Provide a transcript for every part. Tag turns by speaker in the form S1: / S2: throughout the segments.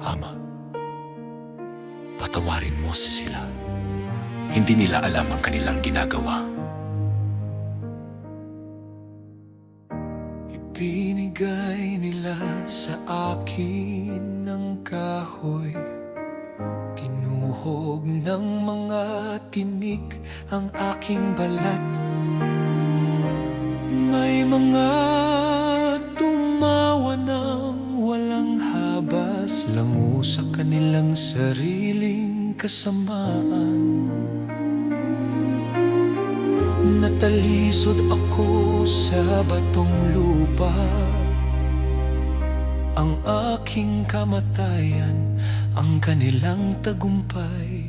S1: Ama, patawarin mo si sila. Hindi nila alam ang kanilang ginagawa. Ibinigay nila sa akin ng kahoy Tinuhog ng mga tinik ang aking balat May mga Lango sa kanilang sariling kasamaan. Natalisod ako sa batong lupa. Ang aking kamatayan Ang kanilang tagumpay.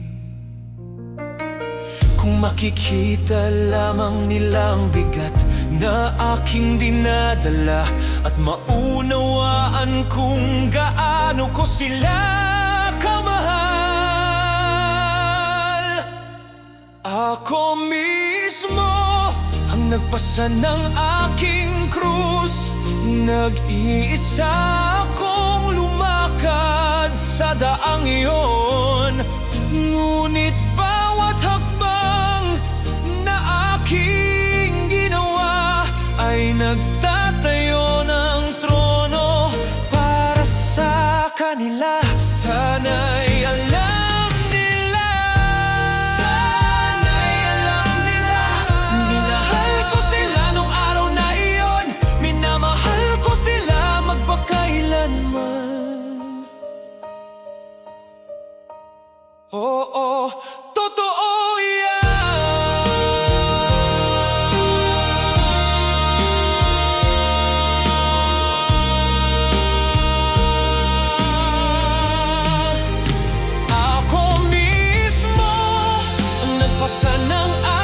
S1: Kung makikita lamang nilang bigat Na aking dinadala At maunawaan kung gaano ko sila kamahal. Ako mismo ang nagpasa ng aking krus. Nag-iisa akong lumakad sa daang iyon ain't a ang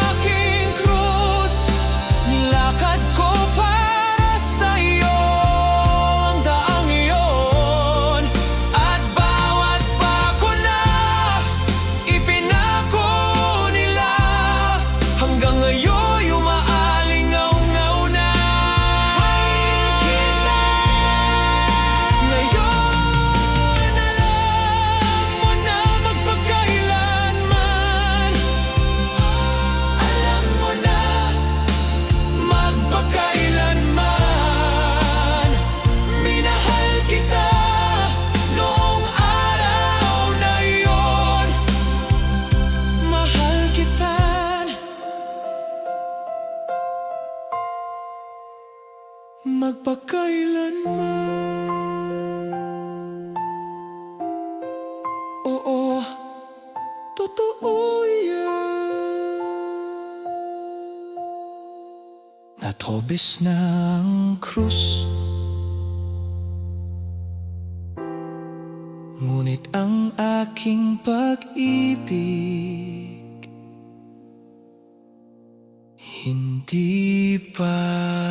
S1: Magpakailanman. Oo, totoo yan. Natobis ng krus. Ngunit ang aking pag-ibig Hindi pa